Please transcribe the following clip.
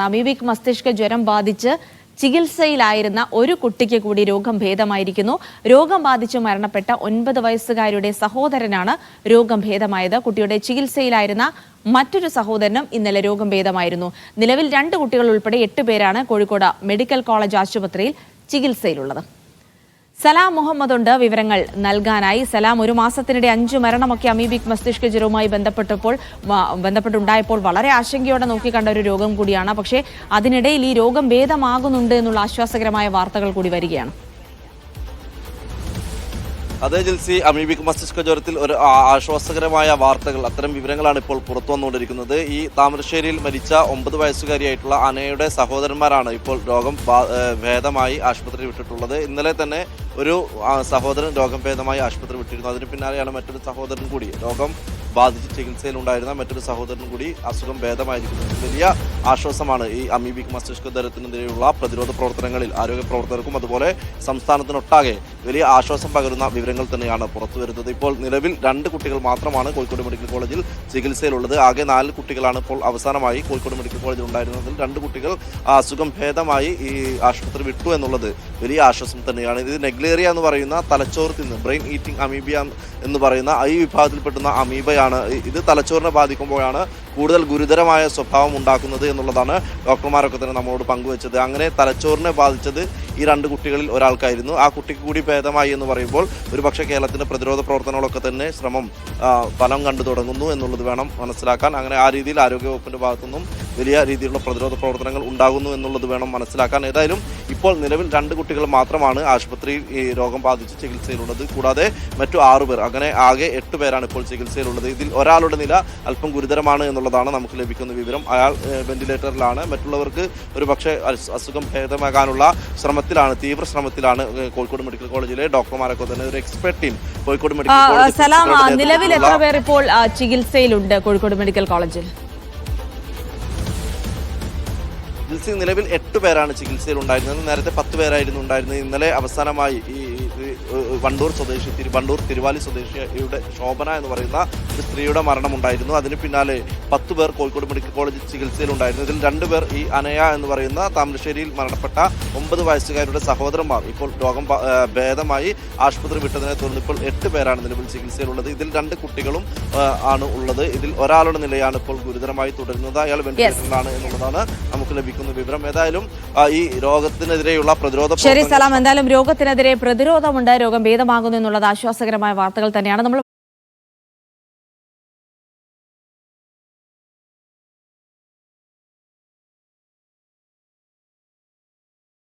Amoebic മസ്തിഷ്ക ജ്വരം ബാധിച്ച് ചികിത്സയിലായിരുന്ന ഒരു കുട്ടിക്ക് കൂടി രോഗം ഭേദമായിരിക്കുന്നു. രോഗം ബാധിച്ച് മരണപ്പെട്ട ഒൻപത് വയസ്സുകാരുടെ സഹോദരനാണ് രോഗം ഭേദമായത്. കുട്ടിയുടെ ചികിത്സയിലായിരുന്ന മറ്റൊരു സഹോദരനും ഇന്നലെ രോഗം ഭേദമായിരുന്നു. നിലവിൽ രണ്ട് കുട്ടികൾ ഉൾപ്പെടെ എട്ട് പേരാണ് കോഴിക്കോട് മെഡിക്കൽ കോളേജ് ആശുപത്രിയിൽ ചികിത്സയിലുള്ളത്. സലാം മുഹമ്മദ് ഉണ്ട് വിവരങ്ങൾ നൽകാനായി. സലാം ഒരു മാസത്തിനിടെ അഞ്ചു മരണമൊക്കെ അമീബിക് മസ്തിഷ്ക ജ്വരവുമായി ബന്ധപ്പെട്ടപ്പോൾ ബന്ധപ്പെട്ടുണ്ടായപ്പോൾ വളരെ ആശങ്കയോടെ നോക്കിക്കണ്ട ഒരു രോഗം കൂടിയാണ്. പക്ഷേ അതിനിടയിൽ ഈ രോഗം ഭേദമാകുന്നുണ്ട് എന്നുള്ള ആശ്വാസകരമായ വാർത്തകൾ കൂടി വരികയാണ്. അതേ ജിൽസി അമീബിക് മസ്തിഷ്ക ജ്വരത്തിൽ ഒരു ആശ്വാസകരമായ വാർത്തകൾ അത്തരം വിവരങ്ങളാണ് ഇപ്പോൾ പുറത്തു വന്നുകൊണ്ടിരിക്കുന്നത്. ഈ താമരശ്ശേരിയിൽ മരിച്ച ഒമ്പത് വയസ്സുകാരിയായിട്ടുള്ള അനയുടെ സഹോദരന്മാരാണ് ഇപ്പോൾ രോഗം ഭേദമായി ആശുപത്രി വിട്ടിട്ടുള്ളത്. ഇന്നലെ തന്നെ ഒരു സഹോദരൻ രോഗം ഭേദമായി ആശുപത്രി വിട്ടിരുന്നു. അതിന് പിന്നാലെയാണ് മറ്റൊരു സഹോദരൻ കൂടി രോഗം ബാധിച്ച് ചികിത്സയിലുണ്ടായിരുന്ന മറ്റൊരു സഹോദരൻ കൂടി അസുഖം ഭേദമായിരിക്കുന്നത് വലിയ ആശ്വാസമാണ് ഈ അമീബിക് മസ്തിഷ്ക ജ്വരത്തിനെതിരെയുള്ള പ്രതിരോധ പ്രവർത്തനങ്ങളിൽ ആരോഗ്യ പ്രവർത്തകർക്കും അതുപോലെ സംസ്ഥാനത്തിനൊട്ടാകെ വലിയ ആശ്വാസം പകരുന്ന വിവരങ്ങൾ തന്നെയാണ് പുറത്തു വരുന്നത്. ഇപ്പോൾ നിലവിൽ രണ്ട് കുട്ടികൾ മാത്രമാണ് കോഴിക്കോട് മെഡിക്കൽ കോളേജിൽ ചികിത്സയിലുള്ളത്. ആകെ നാല് കുട്ടികളാണ് ഇപ്പോൾ അവസാനമായി കോഴിക്കോട് മെഡിക്കൽ കോളേജിൽ ഉണ്ടായിരുന്നതിൽ രണ്ട് കുട്ടികൾ അസുഖം ഭേദമായി ഈ ആശുപത്രി വിട്ടു എന്നുള്ളത് വലിയ ആശ്വാസം തന്നെയാണ്. ഇത് നെഗ്ലേറിയ എന്ന് പറയുന്ന തലച്ചോറ് തിന്ന് ബ്രെയിൻ ഈറ്റിംഗ് അമീബിയ എന്ന് പറയുന്ന ഈ വിഭാഗത്തിൽപ്പെടുന്ന അമീബയാണ്. ഇത് തലച്ചോറിനെ ബാധിക്കുമ്പോഴാണ് കൂടുതൽ ഗുരുതരമായ സ്വഭാവം ഉണ്ടാക്കുന്നത് എന്നുള്ളതാണ് ഡോക്ടർമാരൊക്കെ തന്നെ നമ്മളോട് പങ്കുവച്ചത്. അങ്ങനെ തലച്ചോറിനെ ബാധിച്ചത് ഈ രണ്ട് കുട്ടികളിൽ ഒരാൾക്കായിരുന്നു. ആ കുട്ടിക്ക് കൂടി ഭേദമായി എന്ന് പറയുമ്പോൾ ഒരുപക്ഷെ കേരളത്തിന്റെ പ്രതിരോധ പ്രവർത്തനങ്ങളൊക്കെ തന്നെ ശ്രമം ഫലം കണ്ടു തുടങ്ങുന്നു എന്നുള്ളത് വേണം മനസ്സിലാക്കാൻ. അങ്ങനെ ആ രീതിയിൽ ആരോഗ്യവകുപ്പിന്റെ ഭാഗത്തുനിന്നും വലിയ രീതിയിലുള്ള പ്രതിരോധ പ്രവർത്തനങ്ങൾ ഉണ്ടാകുന്നു എന്നുള്ളത് വേണം മനസ്സിലാക്കാൻ. ഏതായാലും ഇപ്പോൾ നിലവിൽ രണ്ട് കുട്ടികൾ മാത്രമാണ് ആശുപത്രിയിൽ ഈ രോഗം ബാധിച്ച് ചികിത്സയിലുള്ളത്. കൂടാതെ മറ്റു ആറുപേർ അങ്ങനെ ആകെ എട്ട് പേരാണ് ഇപ്പോൾ ചികിത്സയിലുള്ളത്. ഇതിൽ ഒരാളുടെ നില അല്പം ഗുരുതരമാണ് എന്നുള്ളതാണ് നമുക്ക് ലഭിക്കുന്ന വിവരം. അയാൾ വെന്റിലേറ്ററിലാണ് മറ്റുള്ളവർക്ക് ഒരു പക്ഷേ അസുഖം ഭേദമാകാനുള്ള ശ്രമത്തിലാണ് തീവ്ര ശ്രമത്തിലാണ് കോഴിക്കോട് മെഡിക്കൽ കോളേജിലെ ഡോക്ടർമാരൊക്കെ തന്നെ. ഒരു expert team Kozhikode medical college നിലവിൽ എത്ര പേർ ഇപ്പോൾ ചികിത്സയിലുണ്ട് കോഴിക്കോട് മെഡിക്കൽ കോളേജിൽ? ജിൽസി നിലവിൽ എട്ട് പേരാണ് ചികിത്സയിൽ ഉണ്ടായിരുന്നത് നേരത്തെ പത്ത് പേരായിരുന്നു ഉണ്ടായിരുന്നത്. ഇന്നലെ അവസാനമായി ഈ വണ്ടൂർ സ്വദേശി തിരു വണ്ടൂർ തിരുവാലി സ്വദേശിയുടെ ശോഭന എന്ന് പറയുന്ന ഒരു സ്ത്രീയുടെ മരണമുണ്ടായിരുന്നു. അതിന് പിന്നാലെ പത്ത് പേർ കോഴിക്കോട് മെഡിക്കൽ കോളേജിൽ ചികിത്സയിലുണ്ടായിരുന്നു. ഇതിൽ രണ്ടുപേർ ഈ അനയ എന്ന് പറയുന്ന താമരശ്ശേരിയിൽ മരണപ്പെട്ട ഒമ്പത് വയസ്സുകാരുടെ സഹോദരന്മാർ ഇപ്പോൾ രോഗം ഭേദമായി ആശുപത്രി വിട്ടതിനെ തുടർന്ന് ഇപ്പോൾ എട്ട് പേരാണ് നിലവിൽ ചികിത്സയിലുള്ളത്. ഇതിൽ രണ്ട് കുട്ടികളും ആണ് ഉള്ളത്. ഇതിൽ ഒരാളുടെ നിലയാണ് ഇപ്പോൾ ഗുരുതരമായി തുടരുന്നത്. അയാൾ വെന്റിലേറ്ററിലാണ് എന്നുള്ളതാണ് നമുക്ക് ലഭിക്കുന്ന വിവരം. ഏതായാലും ഈ രോഗത്തിനെതിരെയുള്ള പ്രതിരോധ ശരി സ്ഥലം സലാം. എന്തായാലും രോഗത്തിനെതിരെ പ്രതിരോധമുണ്ട്. രോഗം ഭേദമാകുന്നു എന്നുള്ളത് ആശ്വാസകരമായ വാർത്തകൾ തന്നെയാണ്. നമ്മൾ